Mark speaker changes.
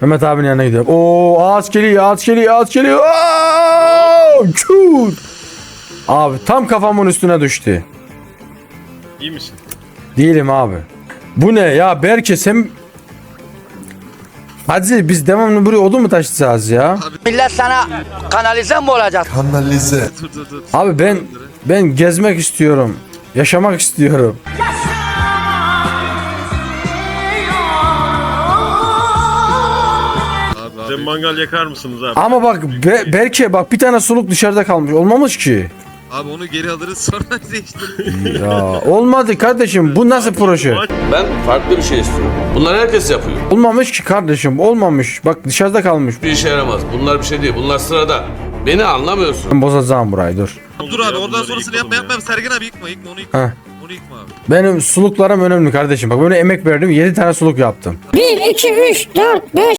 Speaker 1: Mehmet abinin yanına gidiyorum. Oo ağaç geliyor ağaç geliyor ağaç geliyor. Oo, çur. Abi tam kafamın üstüne düştü.
Speaker 2: İyi misin?
Speaker 1: Değilim abi. Bu ne ya Berke sen... Hadi biz devamlı buraya odun mu taşıyacağız ya?
Speaker 3: Millet sana kanalize mi olacak?
Speaker 4: Kanalize.
Speaker 2: Dur dur dur.
Speaker 1: Abi ben ben gezmek istiyorum. Yaşamak istiyorum.
Speaker 2: Bize mangal yakar mısınız abi?
Speaker 1: Ama bak Be- Berke bak bir tane suluk dışarıda kalmış. Olmamış ki.
Speaker 5: Abi onu geri alırız sonra değiştiririz.
Speaker 1: Ya olmadı kardeşim. Bu nasıl proje?
Speaker 6: Ben farklı bir şey istiyorum. Bunlar herkes yapıyor.
Speaker 1: Olmamış ki kardeşim. Olmamış. Bak dışarıda kalmış.
Speaker 6: Bir işe yaramaz. Bunlar bir şey değil. Bunlar sırada. Beni anlamıyorsun.
Speaker 1: Ben bozacağım burayı dur.
Speaker 5: Dur abi oradan sonrasını yapma
Speaker 2: ya.
Speaker 5: yapma. Sergen abi yıkma yıkma onu yıkma.
Speaker 1: Heh.
Speaker 5: Onu yıkma abi.
Speaker 1: Benim suluklarım önemli kardeşim. Bak böyle emek verdim. 7 tane suluk yaptım.
Speaker 7: 1, 2, 3, 4, 5,